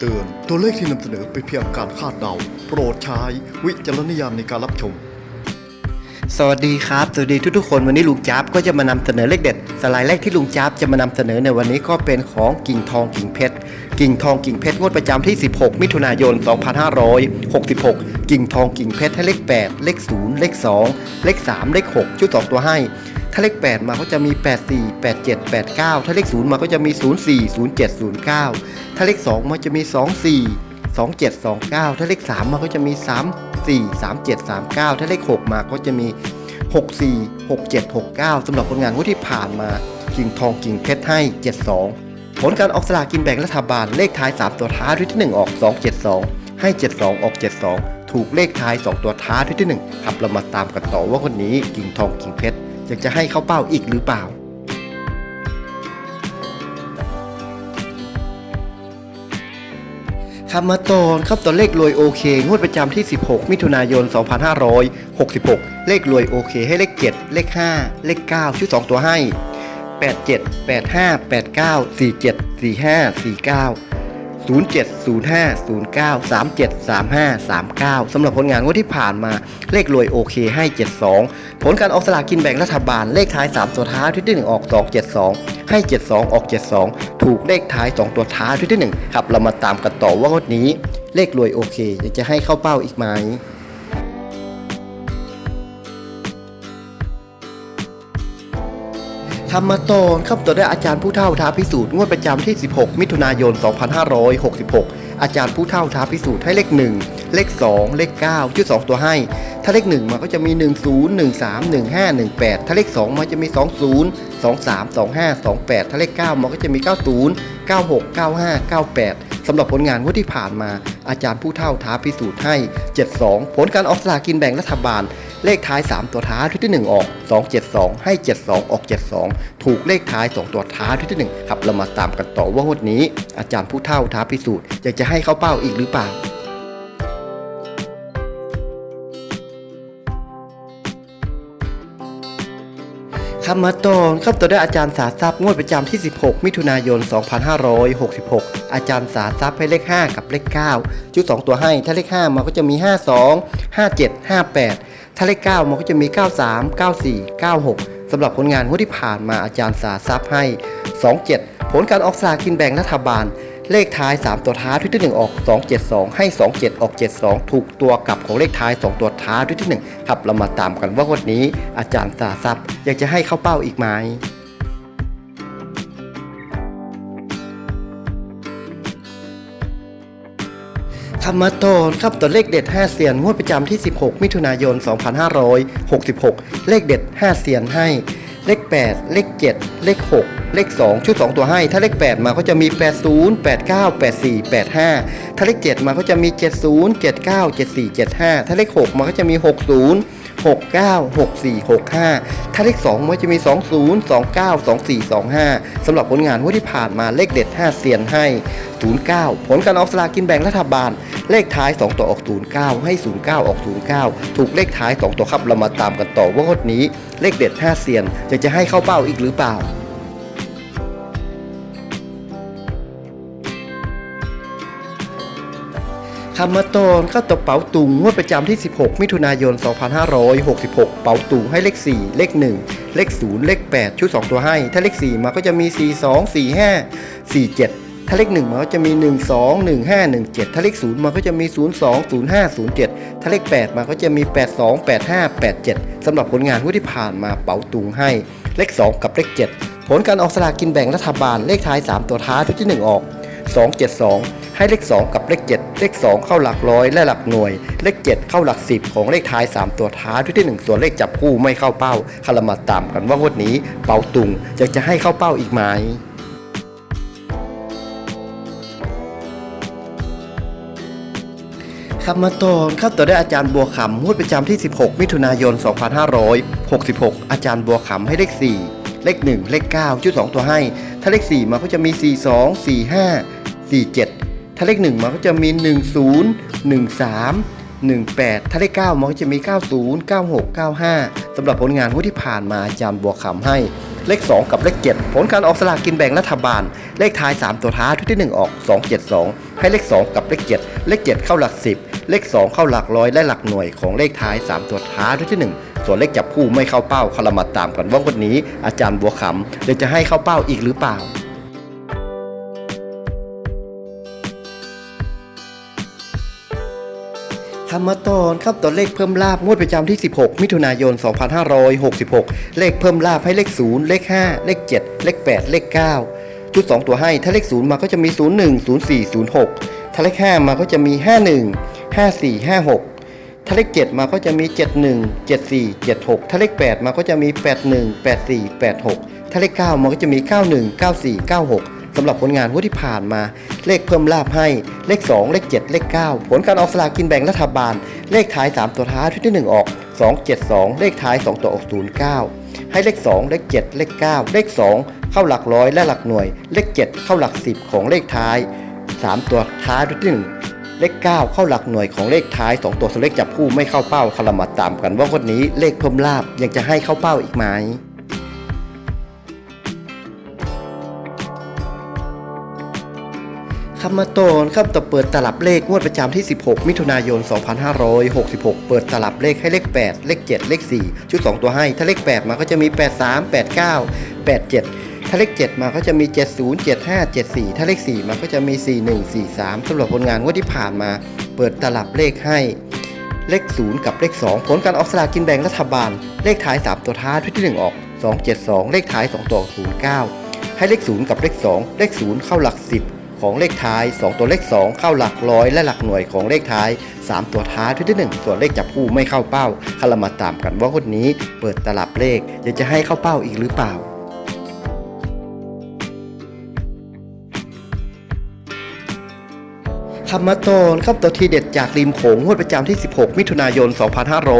เตือน ตัวเลขที่นำเสนอเป็นเพียงการคาดเดา โปรดใช้วิจารณญาณในการรับชม สวัสดีครับ สวัสดีทุกๆคนวันนี้ลุงจ๊าบก็จะมานำเสนอเลขเด็ด สไลด์แรกที่ลุงจ๊าบจะมานำเสนอในวันนี้ก็เป็นของกิ่งทองกิ่งเพชร กิ่งทองกิ่งเพชรงวดประจำที่ 16 มิถุนายน 2566 กิ่งทองกิ่งเพชรให้เลข 8 เลข 0 เลข 2 เลข 3 เลข 6 ชุด 2 ตัวให้ ถ้าเลข 8 มาก็จะมี 84 87 89 ถ้าเลข 0 มาก็จะมี 04 07 09 ถ้าเลข 2 มาจะมี 24 2729 ถ้าเลข 3 มาก็จะมี 34 37 39 ถ้าเลข 6 มาก็จะมี 64 67 69สำหรับผลงานงวดที่ผ่านมากิ่งทองกิ่งเพชรให้ 72 ผลการออกสลากกินแบ่งรัฐบาลเลขท้าย 3 ตัวท้ายด้วยที่ 1 ออก 272 ให้ 72 ออก 72 ถูกเลขท้าย 2 ตัวท้ายด้วยที่ 1 ครับเรามาตามกันต่อว่าคนนี้กิ่งทองกิ่งเพชร อยากจะให้เข้าเป้าอีกหรือเปล่าคำมาตอนครับตัวเลขรวยโอเค งวดประจำที่ 16 มิถุนายน 2566 เลขรวยโอเค ให้เลข 7 เลข 5 เลข 9 ชุด 2 ตัวให้ 87 85 89 47 45 49 07 05 09 37 35 39 สำหรับผลงานงวดที่ผ่านมาเลขรวยโอเคให้ 72 ผลการออกสลากกินแบ่งรัฐบาลเลขท้าย 3 ตัวท้ายที่1ออก 272 ให้ 72 ออก 72 ถูกเลขท้าย 2 ตัวท้ายที่1ครับเรามาตามกันต่อว่างวดนี้ เลขรวยโอเคยากจะให้เข้าเป้าอีกไหม ธรรมตอนครับตัวได้อาจารย์ผู้เฒ่าท้าพิสูจน์งวดประจำที่ 16 มิถุนายน 2566 อาจารย์ผู้เฒ่าท้าพิสูจน์ให้เลข 1 เลข 2 เลข 9ชุด2ตัวให้ ถ้าเลข 1มาก็จะมี 10 13 15 18 ถ้าเลข 2มาจะมี 20 23 25 28 ถ้าเลข 9มาก็จะมี 90 96 95 98 สำหรับผลงานงวดที่ผ่านมา อาจารย์ผู้เฒ่าท้าพิสูจน์ให้ 72 ผลการออกสลากกินแบ่งรัฐบาล เลขท้าย 3 ตัวท้ายที่ 1 ออก 272 ให้ 72 ออก 72 ถูกเลขท้าย 2 ตัวท้ายที่ 1 ครับ เรามาตามกันต่อว่างวดนี้ อาจารย์ผู้เฒ่าท้าพิสูจน์อยากจะให้เข้าเป้าอีกหรือเปล่าคำมาตอนครับตัวได้อาจารย์สาทรัพย์งวดประจำที่ 16 มิถุนายน 2566 อาจารย์สาทรัพย์ให้เลข 5 กับเลข 9 ชุด 2 ตัวให้ ถ้าเลข 5 มันก็จะมี 52 57 58 ถ้าเลข9มันก็จะมี 93 94 96สำหรับผลงานงวดที่ผ่านมาอาจารย์สาทรัพย์ให้ 27 ผลการออกสลากกินแบ่งรัฐบาล เลขท้าย 3 ตัวท้ายด้วยที่1ออก 272 ให้ 27 ออก 72 ถูกตัวกลับของเลขท้าย 2 ตัวท้ายด้วยที่1ครับเรามาตามกันว่าวันนี้อาจารย์สาทรัพย์อยากจะให้เข้าเป้าอีกไหม รมาตอนครับตัวเลขเด็ด 5 เสียนงวดประจำที่ 16 มิถุนายน 2566 เลขเด็ด 5 เสียนให้ เลข 8 เลข 7 เลข 6 เลข 2 ชุด 2 ตัวให้ ถ้าเลข 8 มาก็จะมี 80 89 84 85 ถ้าเลข 7 มาก็จะมี 70 79 74 75 ถ้าเลข 6 มาก็จะมี 60 69 64 65 ถ้าเลข2มันจะมี 20 29 24 25สำหรับผลงานที่ผ่านมาเลขเด็ด 5 เสียนให้ 09 ผลการออกสลากกินแบ่งรัฐบาล เลขท้าย 2 ตัวออก 09 ให้ 09 ออก 09 ถูกเลขท้าย 2 ตัวครับเรามาตามกันต่อว่างวดนี้ เลขเด็ด 5 เสียนจะจะให้เข้าเป้าอีกหรือเปล่า คำมาตอนข้าตัวเป๋าตุงงวดประจำที่ 16 มิถุนายน 2566 เป๋าตุงให้เลข 4 เลข 1 เลข 0 เลข 8 ชุด 2 ตัวให้ ถ้าเลข 4 มาก็จะมี 42 45 47 ถ้าเลข 1 มาก็จะมี 12 15 17 ถ้าเลข 0 มาก็จะมี 02 05 07 ถ้าเลข 8 มาก็จะมี 82 85 87 สำหรับผลงานงวดที่ผ่านมาเป๋าตุงให้ เลข 2 กับเลข 7 ผลการออกสลากกินแบ่งรัฐบาลเลขท้าย 3 ตัวท้ายทุกที่ 1 ออก 272 ให้เลข 2 กับเลข 7 เลข 2 เข้าหลักร้อยและหลักหน่วย เลข 7 เข้าหลัก 10 ของเลขท้าย 3 ตัวท้ายทุกที่ 1 ส่วนเลขจับคู่ไม่เข้าเป้าคารมาตามกันว่างวดนี้เป่าตุงจะจะให้เข้าเป้าอีกไหมครับมาตอนครับต่อได้อาจารย์บัวขำงวดประจำที่ 16 มิถุนายน 2566 อาจารย์บัวขำให้เลข 4 เลข 1 เลข 9 ชุด 2 ตัวให้ ถ้าเลข 4 มาก็จะมี 42 45 47 ถ้าเลข 1มาก็จะมี 10 13 18 ถ้าเลข9มาก็จะมี 90 96 95สำหรับผลงานที่ผ่านมาอาจารย์บัวขำให้ เลข 2 กับเลข 7 ผลการออกสลากกินแบ่งรัฐบาล เลขท้าย 3 ตัวท้ายทุกที่ 1 ออก 272 ให้เลข 2 กับเลข 7 เลข 7 เข้าหลัก 10 เลข 2 เข้าหลักร้อยและหลักหน่วยของเลขท้าย 3 ตัวท้ายด้วยที่ 1ส่วนเลขจับคู่ไม่เข้าเป้าคารามาตามกันว่าวันนี้อาจารย์บัวขำจะจะให้เข้าเป้าอีกหรือเปล่า คำมตอนครับตัวเลขเพิ่มลาบงวดประจำที่ 16 มิถุนายน 2566 เลขเพิ่มลาบให้เลข 0 เลข 5 เลข 7 เลข 8 เลข 9 ชุด 2 ตัวให้ ถ้าเลข 0 มาก็จะมี 01 04 06 ถ้าเลข 5 มาก็จะมี 51 54 56 ถ้าเลข 7 มาก็จะมี 71 74 76 ถ้าเลข 8 มาก็จะมี 81 84 86 ถ้าเลข 9 มาก็จะมี 91 94 96ำหรับผลงานงวดที่ผ่านมา เลขเพิ่มลาบให้ เลข 2 เลข 7 เลข 9 ผลการออกสลากกินแบ่งรัฐบาล เลขท้าย 3 ตัวท้ายที่ 1 ออก 272 เลขท้าย 2 ตัวออก 09 ให้เลข 2 เลข 7 เลข 9 เลข 2 เข้าหลักร้อยและหลักหน่วย เลข 7 เข้าหลัก 10 ของเลขท้าย 3 ตัวท้ายที่ 1เลข 9 เข้าหลักหน่วยของเลขท้าย 2 ตัวสเลขจับคู่ไม่เข้าเป้าคารามาตามกันว่าวันนี้เลขเพิ่มลาบยังจะให้เข้าเป้าอีกไหม คำมาโตนครับต่อเปิดตลับเลขงวดประจำที่ 16 มิถุนายน 2566 เปิดตลับเลขให้เลข 8 เลข 7 เลข 4 ชุด 2 ตัวให้ ถ้าเลข 8 มาก็จะมี 83 89 87 ถ้าเลข 7 มาก็จะมี 70 75 74 ถ้าเลข 4 มาก็จะมี 41 43 สำหรับผลงานงวดที่ผ่านมา เปิดตลับเลขให้เลข 0 กับเลข 2 ผลการออกสลากกินแบ่งรัฐบาล เลขท้าย 3 ตัวท้ายที่ 1 ออก 272 เลขท้าย 2 ตัว 09 ให้เลข 0 กับเลข 2 เลข 0 เข้าหลัก 10 ของเลขท้าย 2 ตัวเลข 2 เข้าหลักร้อย และหลักหน่วยของเลขท้าย 3 ตัวท้ายที่1ส่วเลขจับคู่ไม่เข้าเป้าคารามาตามกันว่าคนนี้เปิดตลับเลขอยากจะให้เข้าเป้าอีกหรือเปล่า คำมาโตนครับตัวทีเด็ดจากริมโขงงวดประจำที่ 16 มิถุนายน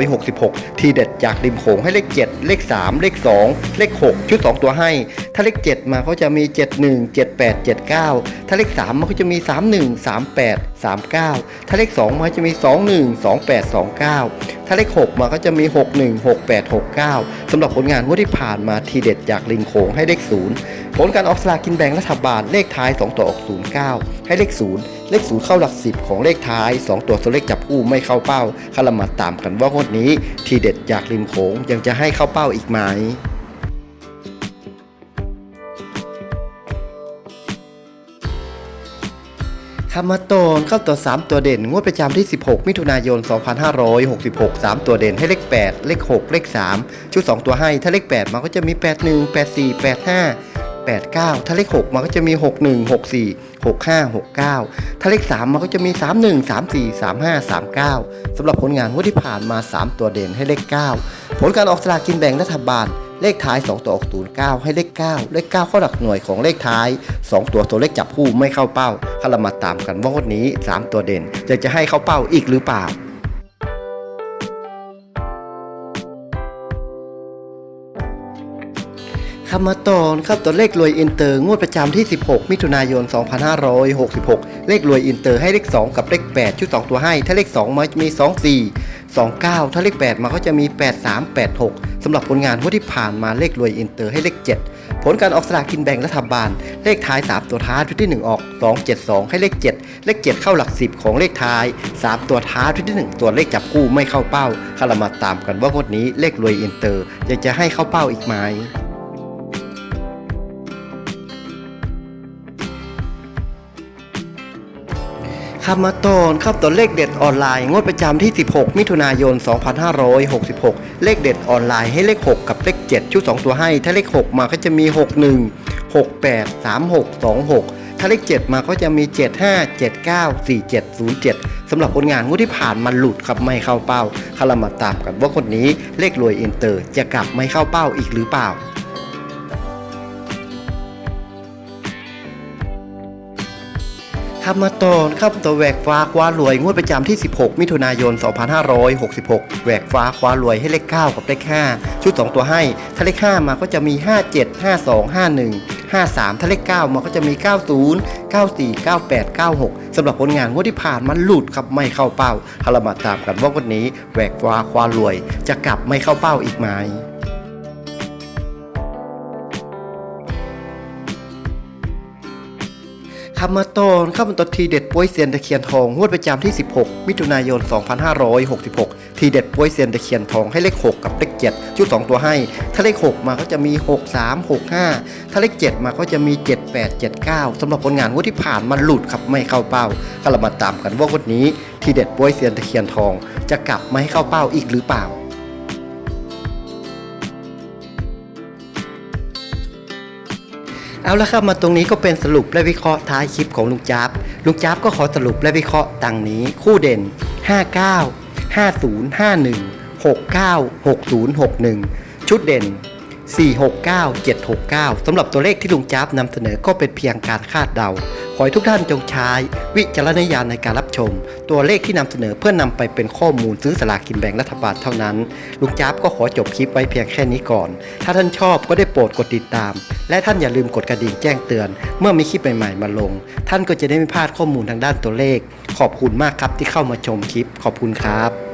2566 ทีเด็ดจากริมโขงให้เลข 7 เลข 3 เลข 2 เลข 6 ชุด 2 ตัวให้ ถ้าเลข 7 มาก็จะมี 71 78 79 ถ้าเลข 3 มันก็จะมี 31 38 39 ถ้าเลข 2 มาจะมี 21 28 29 ถ้าเลข 6 มาก็จะมี 61 68 69 สำหรับผลงานงวดที่ผ่านมาทีเด็ดจากริมโขงให้เลข 0 ผลการออกสลากกินแบ่งรัฐบาลเลขท้าย 2 ตัวออก 09 ให้เลข 0 เลข0เข้าหลัก10ของเลขท้าย 2 ตัวตัวเลขจับคู่ไม่เข้าเป้าคารามาตามกันว่างวดนี้ ทีเด็ดจากริมโขงยังจะให้เข้าเป้าอีกไหมคามาโตนเข้าตัว 3 ตัวเด่น งวดประจำที่ 16 มิถุนายน 2566 3 ตัวเด่นให้เลข 8 เลข 6 เลข 3 ชุด 2 ตัวให้ถ้าเลข 8มาก็จะมี 81 84 85 89 ถ้าเลข 6มาก็จะมี 61 64 65 69 ถ้าเลข 3มาก็จะมี 31 34 35 39สำหรับผลงานงวดที่ผ่านมา 3 ตัวเด่นให้เลข 9 ผลการออกสลากกินแบ่งรัฐบาล เลขท้าย 2 ตัวออก09ให้เลข 9 เลข 9 เข้าหลักหน่วยของเลขท้าย 2 ตัวตัวเลขจับคู่ไม่เข้าเป้าถ้าเรามาตามกันว่างวดนี้ 3 ตัวเด่นจะจะให้เข้าเป้าอีกหรือเปล่า คำมาตอนครับตัวเลขรวยอินเตอร์งวดประจำที่ 16 มิถุนายน 2566 เลขรวยอินเตอร์ให้เลข 2 กับเลข 8 ชุด 2 ตัวให้ ถ้าเลข 2มาจะมี 24 29 ถ้าเลข 8 มาก็จะมี 83 86สำหรับผลงานงวดที่ผ่านมาเลขรวยอินเตอร์ให้เลข 7 ผลการออกสลากกินแบ่งรัฐบาล เลขท้าย 3 ตัวท้ายชุดที่ 1 ออก 272 ให้เลข 7 เลข 7 เข้าหลัก 10 ของเลขท้าย 3 ตัวท้ายชุดที่ 1 ตัวเลขจับคู่ไม่เข้าเป้าคารามาตามกันว่างวดนี้เลขรวยอินเตอร์ยังจะให้เข้าเป้าอีกไหม คำมาตอนครับตัวเลขเด็ดออนไลน์งวดประจำที่ 16 มิถุนายน 2566 เลขเด็ดออนไลน์ให้เลข 6 กับเลข 7 ชุด 2 ตัวให้ ถ้าเลข 6 มาก็จะมี 61 68 36 26 ถ้าเลข 7 มาก็จะมี 75 79 47 07สำหรับผลงานงวดที่ผ่านมันหลุดครับไม่เข้าเป้าคารามาตามกันว่าคนนี้เลขรวยอินเตอร์จะกลับไม่เข้าเป้าอีกหรือเปล่า ครับมาตอนครับตัวแหวกฟ้าคว้ารวยงวดประจำที่ 16 มิถุนายน 2566 แหวกฟ้าคว้ารวยให้เลข 9 กับเลข 5 ชุด 2 ตัวให้ ถ้าเลข 5 มาก็จะมี 57 52 51 53 ถ้าเลข 9 มาก็จะมี 90 94 98 96 สำหรับผลงานงวดที่ผ่านมันหลุดครับไม่เข้าเป้าถ้าเรามาตามกันว่าวันนี้แหวกฟ้าคว้ารวย จะกลับไม่เข้าเป้าอีกไหม คคำมาตอนข้ามันตอนทีเด็ดป่วยเซียนตะเคียนทองงวดประจำที่ 16 มิถุนายน 2566 ทีเด็ดป่วยเซียนตะเคียนทองให้เลข 6 กับเลข7ชุด 2 ตัวให้ ถ้าเลข 6 มาก็จะมี 6 3 6 5 ถ้าเลข 7 มาก็จะมี 7 8 7 9สำหรับผลงานงวดที่ผ่านมันหลุดครับไม่เข้าเป้าก็เรามาตามกันว่างวดนี้ ทีเด็ดป่วยเซียนตะเคียนทอง จะกลับมาให้เข้าเป้าอีกหรือเปล่า เอาละครับมาตรงนี้ก็เป็นสรุปและวิเคราะห์ท้ายคลิปของลุงจ๊บลุงจ๊บก็ขอสรุปและวิเคราะห์ดังนี้ คู่เด่น 59 50 51 69 60 61 ชุดเด่น 469 769สำหรับตัวเลขที่ลุงจ๊บนำเสนอก็เป็นเพียงการคาดเดา ขอให้ทุกท่านจงใช้ วิจารณญาณในการรับชม ตัวเลขที่นำเสนอเพื่อนำไปเป็นข้อมูลซื้อสลากกินแบ่งรัฐบาลเท่านั้น ลุงจ๊าบก็ขอจบคลิปไว้เพียงแค่นี้ก่อน ถ้าท่านชอบก็ได้โปรดกดติดตาม และท่านอย่าลืมกดกระดิ่งแจ้งเตือน เมื่อมีคลิปใหม่ๆมาลง ท่านก็จะได้ไม่พลาดข้อมูลทางด้านตัวเลข ขอบคุณมากครับที่เข้ามาชมคลิป ขอบคุณครับ